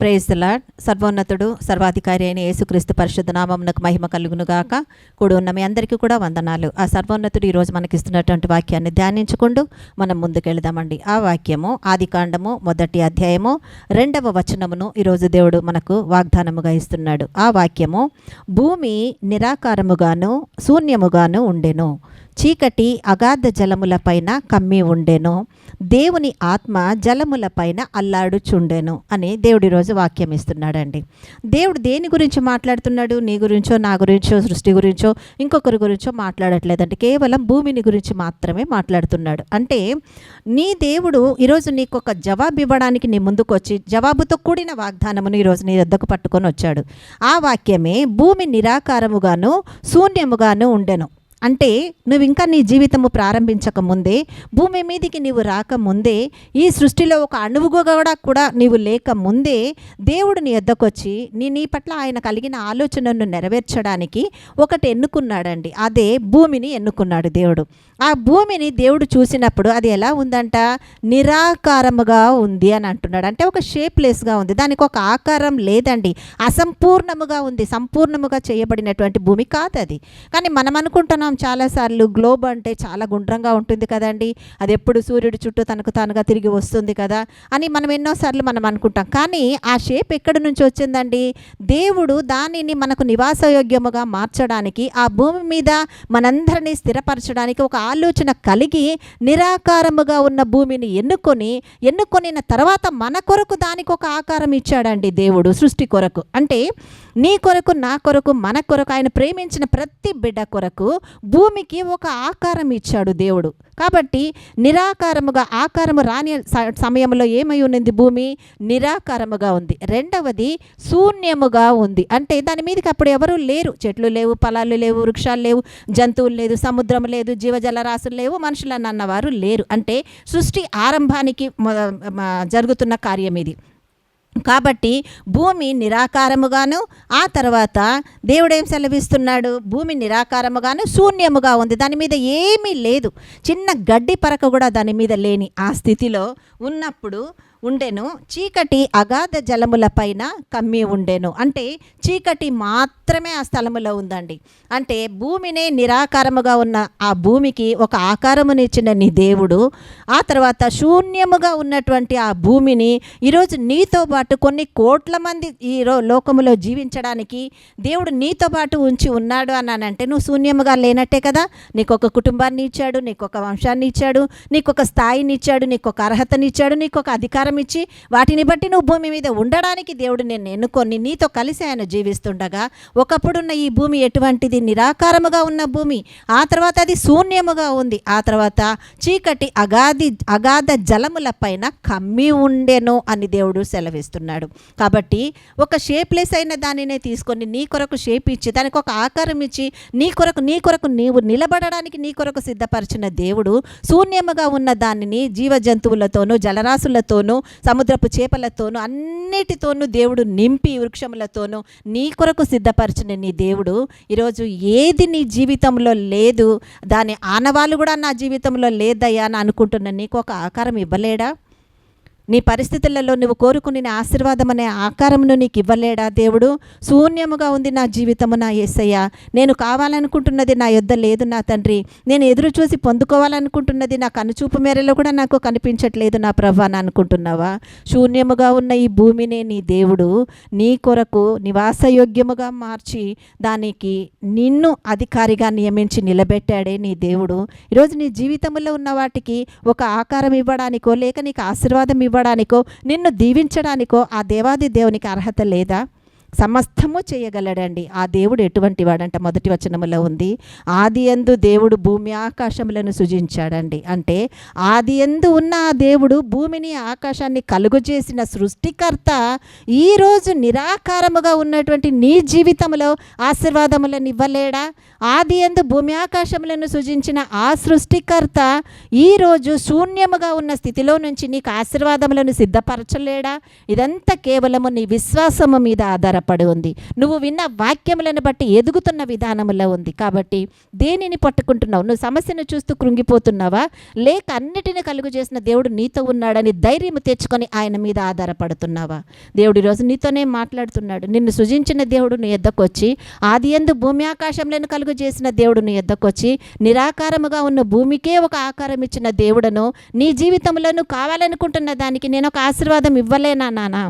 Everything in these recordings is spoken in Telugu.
ప్రేజ్ లాడ్ సర్వోన్నతుడు సర్వాధికారి అయిన యేసుక్రీస్తు పరిశుద్ధ నామమునకు మహిమ కలుగునుగాక. కూడి ఉన్న మీ అందరికీ కూడా వందనాలు. ఆ సర్వోన్నతుడు ఈరోజు మనకి ఇస్తున్నటువంటి వాక్యాన్ని ధ్యానించుకుంటూ మనం ముందుకెళ్దామండి. ఆ వాక్యము ఆది కాండము మొదటి అధ్యాయము రెండవ వచనమును ఈరోజు దేవుడు మనకు వాగ్దానముగా ఇస్తున్నాడు. ఆ వాక్యము భూమి నిరాకారముగాను శూన్యముగాను ఉండెను. చీకటి అగాధ జలములపైన కమ్మి ఉండెను. దేవుని ఆత్మ జలములపైన అల్లాడుచుండెను అని దేవుడు ఈరోజు వాక్యం ఇస్తున్నాడండి. దేవుడు దేని గురించి మాట్లాడుతున్నాడు? నీ గురించో నా గురించో సృష్టి గురించో ఇంకొకరి గురించో మాట్లాడట్లేదంటే కేవలం భూమిని గురించి మాత్రమే మాట్లాడుతున్నాడు. అంటే నీ దేవుడు ఈరోజు నీకు ఒక జవాబు ఇవ్వడానికి నీ ముందుకు వచ్చి జవాబుతో కూడిన వాగ్దానమును ఈరోజు నీ వద్దకు పట్టుకొని వచ్చాడు. ఆ వాక్యమే భూమి నిరాకారముగాను శూన్యముగాను ఉండెను. అంటే నువ్వు ఇంకా నీ జీవితము ప్రారంభించక ముందే భూమి మీదికి నీవు రాకముందే ఈ సృష్టిలో ఒక అణువుగా కూడా కూడా నీవు లేక ముందే దేవుడు నీ ఎద్దకొచ్చి నీ నీ పట్ల ఆయన కలిగిన ఆలోచనను నెరవేర్చడానికి ఒకటి ఎన్నుకున్నాడండి. అదే భూమిని ఎన్నుకున్నాడు దేవుడు. ఆ భూమిని దేవుడు చూసినప్పుడు అది ఎలా ఉందంట? నిరాకారముగా ఉంది అని అంటున్నాడు. అంటే ఒక షేప్లెస్గా ఉంది. దానికి ఒక ఆకారం లేదండి. అసంపూర్ణముగా ఉంది. సంపూర్ణముగా చేయబడినటువంటి భూమి కాదు అది కానీ మనం అనుకుంటున్నాం చాలాసార్లు గ్లోబ్ అంటే చాలా గుండ్రంగా ఉంటుంది కదండి. అది ఎప్పుడు సూర్యుడి చుట్టూ తనకు తానుగా తిరిగి వస్తుంది కదా అని మనం ఎన్నోసార్లు మనం అనుకుంటాం. కానీ ఆ షేప్ ఎక్కడి నుంచి వచ్చిందండి? దేవుడు దానిని మనకు నివాసయోగ్యముగా మార్చడానికి ఆ భూమి మీద మనందరినీ స్థిరపరచడానికి ఒక ఆలోచన కలిగి నిరాకారముగా ఉన్న భూమిని ఎన్నుకొని ఎన్నుకొనిన తర్వాత మన కొరకు దానికి ఒక ఆకారం ఇచ్చాడండి దేవుడు సృష్టి కొరకు. అంటే నీ కొరకు నా కొరకు మన కొరకు ఆయన ప్రేమించిన ప్రతి బిడ్డ కొరకు భూమికి ఒక ఆకారం ఇచ్చాడు దేవుడు. కాబట్టి నిరాకారముగా ఆకారము రాని స- సమయంలో ఏమై ఉన్నది భూమి? నిరాకారముగా ఉంది. రెండవది శూన్యముగా ఉంది. అంటే దాని మీదకి అప్పుడు ఎవరూ లేరు. చెట్లు లేవు పొలాలు లేవు వృక్షాలు లేవు జంతువులు లేదు సముద్రం లేదు జీవజలరాశులు లేవు మనుషులని అన్నవారు లేరు. అంటే సృష్టి ఆరంభానికి జరుగుతున్న కార్యం ఇది. కాబట్టి భూమి నిరాకారముగాను ఆ తర్వాత దేవుడేం సెలవిస్తున్నాడు? భూమి నిరాకారముగాను శూన్యముగా ఉంది. దాని మీద ఏమీ లేదు. చిన్న గడ్డి పరక కూడా దాని మీద లేని ఆ స్థితిలో ఉన్నప్పుడు ఉండెను. చీకటి అగాధ జలములపైన కమ్మి ఉండెను. అంటే చీకటి మాత్రమే ఆ స్థలములో ఉందండి. అంటే భూమినే నిరాకారముగా ఉన్న ఆ భూమికి ఒక ఆకారమునిచ్చిన నీ దేవుడు ఆ తర్వాత శూన్యముగా ఉన్నటువంటి ఆ భూమిని ఈరోజు నీతో పాటు కొన్ని కోట్ల మంది ఈ రో లోకములో జీవించడానికి దేవుడు నీతో పాటు ఉంచి ఉన్నాడు అన్నానంటే నువ్వు శూన్యముగా లేనట్టే కదా. నీకు ఒక కుటుంబాన్ని ఇచ్చాడు నీకు ఒక వంశాన్ని ఇచ్చాడు నీకు ఒక స్థాయిని ఇచ్చాడు నీకు ఒక అర్హతనిచ్చాడు నీకు ఒక అధికారం ఇచ్చి వాటిని బట్టి నువ్వు భూమి మీద ఉండడానికి దేవుడు నేను ఎన్నుకొని నీతో కలిసి ఆయన జీవిస్తుండగా ఒకప్పుడున్న ఈ భూమి ఎటువంటిది? నిరాకారముగా ఉన్న భూమి. ఆ తర్వాత అది శూన్యముగా ఉంది. ఆ తర్వాత చీకటి అగాధి అగాధ జలముల పైన కమ్మి ఉండెను అని దేవుడు సెలవిస్తున్నాడు. కాబట్టి ఒక షేప్లెస్ అయిన దానినే తీసుకొని నీ కొరకు షేప్ ఇచ్చి దానికి ఒక ఆకారం ఇచ్చి నీ కొరకు నీ కొరకు నీవు నిలబడడానికి నీ కొరకు సిద్ధపరిచిన దేవుడు శూన్యముగా ఉన్న దానిని జీవ జంతువులతోనూ జలరాశులతోనూ సముద్రపు చేపలతోనూ అన్నిటితోనూ దేవుడు నింపి వృక్షములతోనూ నీ కొరకు సిద్ధపరిచిన నీ దేవుడు. ఈరోజు ఏది నీ జీవితంలో లేదు దాని ఆనవాళ్ళు కూడా నా జీవితంలో లేదయ్యా అని అనుకుంటున్న నీకు ఒక ఆకారం ఇవ్వలేడా? నీ పరిస్థితులలో నువ్వు కోరుకుని ఆశీర్వాదం అనే ఆకారమును నీకు ఇవ్వలేడా దేవుడు? శూన్యముగా ఉంది నా జీవితము నా యేసయ్య నేను కావాలనుకుంటున్నది నా యొద్ద లేదు నా తండ్రి. నేను ఎదురు చూసి పొందుకోవాలనుకుంటున్నది నా కనుచూపు మేరలో కూడా నాకు కనిపించట్లేదు నా ప్రభా అని అనుకుంటున్నావా? శూన్యముగా ఉన్న ఈ భూమినే నీ దేవుడు నీ కొరకు నివాసయోగ్యముగా మార్చి దానికి నిన్ను అధికారిగా నియమించి నిలబెట్టాడే నీ దేవుడు. ఈరోజు నీ జీవితంలో ఉన్న వాటికి ఒక ఆకారం ఇవ్వడానికో లేక నీకు ఆశీర్వాదం ఇవ్వడానికో నిన్ను దీవించడానికో ఆ దేవాది దేవునికి అర్హత లేదా? సమస్తము చేయగలడండి. ఆ దేవుడు ఎటువంటి వాడంట? మొదటి వచనములో ఉంది. ఆది ఎందు దేవుడు భూమి ఆకాశములను సృజించాడండి. అంటే ఆది ఎందు ఉన్న ఆ దేవుడు భూమిని ఆకాశాన్ని కలుగజేసిన సృష్టికర్త ఈరోజు నిరాకారముగా ఉన్నటువంటి నీ జీవితంలో ఆశీర్వాదములను ఇవ్వలేడా? ఆది ఎందు భూమి ఆకాశములను సృజించిన ఆ సృష్టికర్త ఈరోజు శూన్యముగా ఉన్న స్థితిలో నుంచి నీకు ఆశీర్వాదములను సిద్ధపరచలేడా? ఇదంతా కేవలము నీ విశ్వాసము మీద ఆధారపడి ఆధారపడి ఉంది. నువ్వు విన్న వాక్యములను బట్టి ఎదుగుతున్న విధానములో ఉంది. కాబట్టి దేనిని పట్టుకుంటున్నావు? నువ్వు సమస్యను చూస్తూ కృంగిపోతున్నావా? లేక అన్నిటిని కలుగు చేసిన దేవుడు నీతో ఉన్నాడని ధైర్యం తెచ్చుకొని ఆయన మీద ఆధారపడుతున్నావా? దేవుడు ఈరోజు నీతోనే మాట్లాడుతున్నాడు. నిన్ను సృజించిన దేవుడు నీ ఎద్దకొచ్చి ఆది ఎందు భూమి ఆకాశంలను కలుగు చేసిన దేవుడు నీ ఎద్దకొచ్చి నిరాకారముగా ఉన్న భూమికే ఒక ఆకారం ఇచ్చిన దేవుడను నీ జీవితంలో నువ్వు కావాలనుకుంటున్న దానికి నేను ఒక ఆశీర్వాదం ఇవ్వలేనా నానా?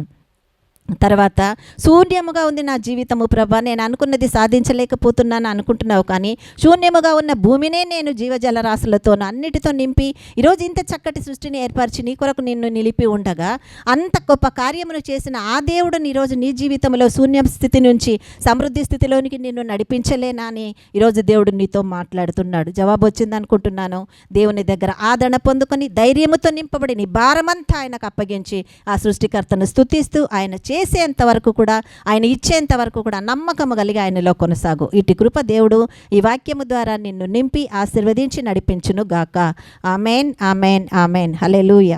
తర్వాత శూన్యముగా ఉంది నా జీవితము ప్రభా నేను అనుకున్నది సాధించలేకపోతున్నాను అనుకుంటున్నావు కానీ శూన్యముగా ఉన్న భూమినే నేను జీవజల రాశులతో అన్నిటితో నింపి ఈరోజు ఇంత చక్కటి సృష్టిని ఏర్పరిచి నీ కొరకు నిన్ను నిలిపి ఉండగా అంత గొప్ప కార్యమును చేసిన ఆ దేవుడు ఈరోజు నీ జీవితంలో శూన్య స్థితి నుంచి సమృద్ధి స్థితిలోనికి నిన్ను నడిపించలేనా అని ఈరోజు దేవుడు నీతో మాట్లాడుతున్నాడు. జవాబు వచ్చింది అనుకుంటున్నాను. దేవుని దగ్గర ఆదరణ పొందుకొని ధైర్యముతో నింపబడి నీ భారమంతా ఆయనకు అప్పగించి ఆ సృష్టికర్తను స్తుతిస్తూ ఆయన చే చేసేంత వరకు కూడా ఆయన ఇచ్చేంత వరకు కూడా నమ్మకము కలిగి ఆయనలో కొనసాగు. ఇటు కృప దేవుడు ఈ వాక్యము ద్వారా నిన్ను నింపి ఆశీర్వదించి నడిపించును గాక ఆమెన్ ఆమెన్ ఆమెన్. హలెలూయ